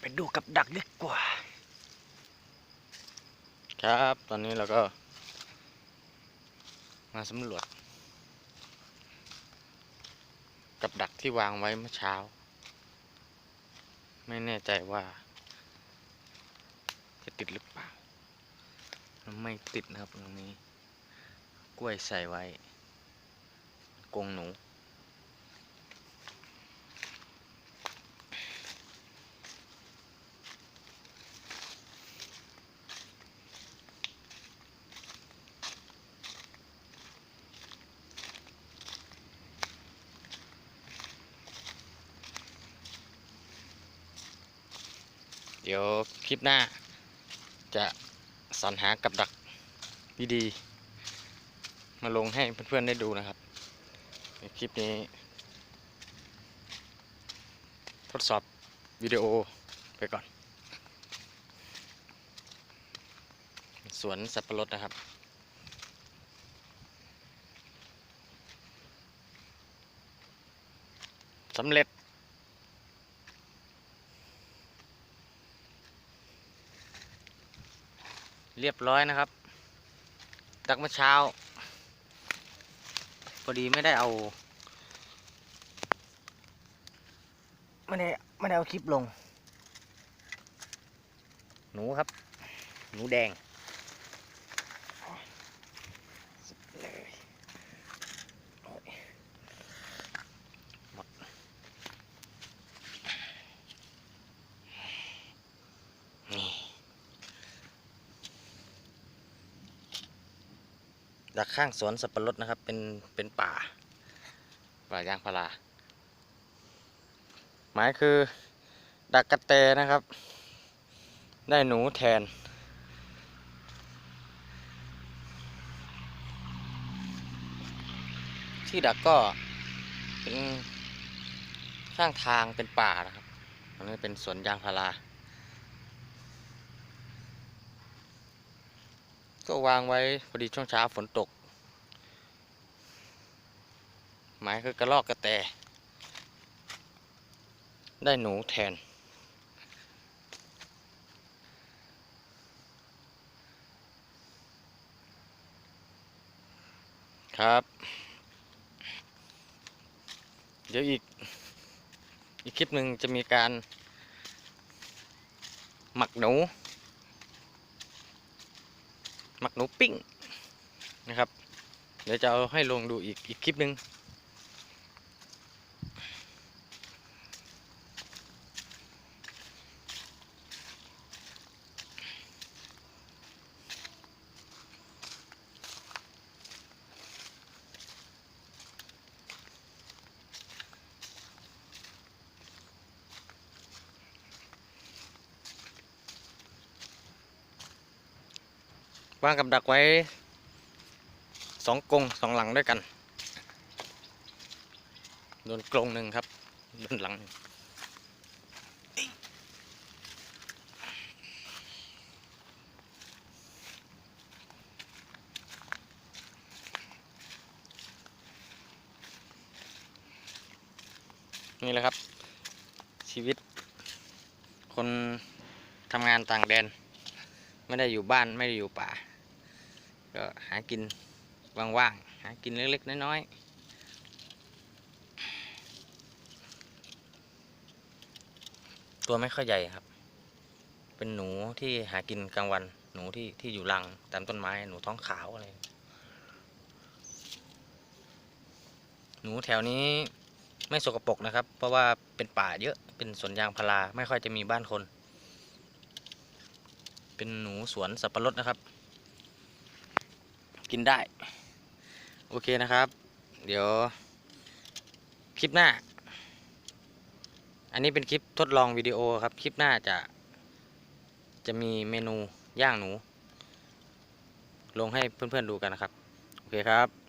ไปดูกับดักดีกว่า ครับตอนนี้เราก็ มาสำรวจ กับดักที่วางไว้เมื่อเช้า ไม่แน่ใจว่า จะติดหรือเปล่า ไม่ติดนะครับตรงนี้ กล้วยใส่ไว้กงหนู ดี๋ยวคลิปหน้า จะสรรหากับดักดีๆมาลงให้เพื่อนๆได้ดูนะครับในคลิปนี้ ทดสอบวิดีโอไปก่อน สวนสับปะรดนะครับสำเร็จ เรียบร้อยนะครับดักเมื่อเช้า พอดีไม่ได้เอา ไม่ได้ไม่ได้เอาคลิปลง หนูครับ หนูแดง เลยโอ้ย นี่ ดักข้างสวนสับปะรดนะครับ เป็นเป็นป่า ป่ายางพาราหมายคือ ดักกระแตนะครับ ได้หนูแทน ที่ดักก็เป็นข้างทางเป็นป่านะครับอันนี้เป็นสวนยางพารา ก็วางไว้พอดีช่วงเช้าฝนตก หมายคือกระลอกกระแต ได้หนูแทน ครับ เดี๋ยวอีก อีกคลิปหนึ่งจะมีการหมักหนู หมักหนูปิ้งนะครับ เดี๋ยวจะเอาให้ลงดูอีกอีกคลิปหนึ่ง วางกับดักไว้สองกรงสองหลังด้วยกัน โดนกรงหนึ่งครับ โดนหลังหนึ่งนี่แหละครับ ชีวิต คนทำงานต่างแดน ไม่ได้อยู่บ้านไม่ได้อยู่ป่า ก็หากินว่างๆหากินเล็กๆน้อยๆตัวไม่ค่อยใหญ่ครับ เป็นหนูที่หากินกลางวัน หนูที่ที่อยู่รังตามต้นไม้ หนูท้องขาวอะไร หนูแถวนี้ไม่สกปรกนะครับ เพราะว่าเป็นป่าเยอะ เป็นสวนยางพารา ไม่ค่อยจะมีบ้านคน เป็นหนูสวนสับปะรดนะครับ กินได้ โอเคนะครับ เดี๋ยว คลิปหน้า อันนี้เป็นคลิปทดลองวิดีโอครับ คลิปหน้าจะ จะมีเมนูย่างหนู ลงให้เพื่อนๆดูกันนะครับ โอเคครับ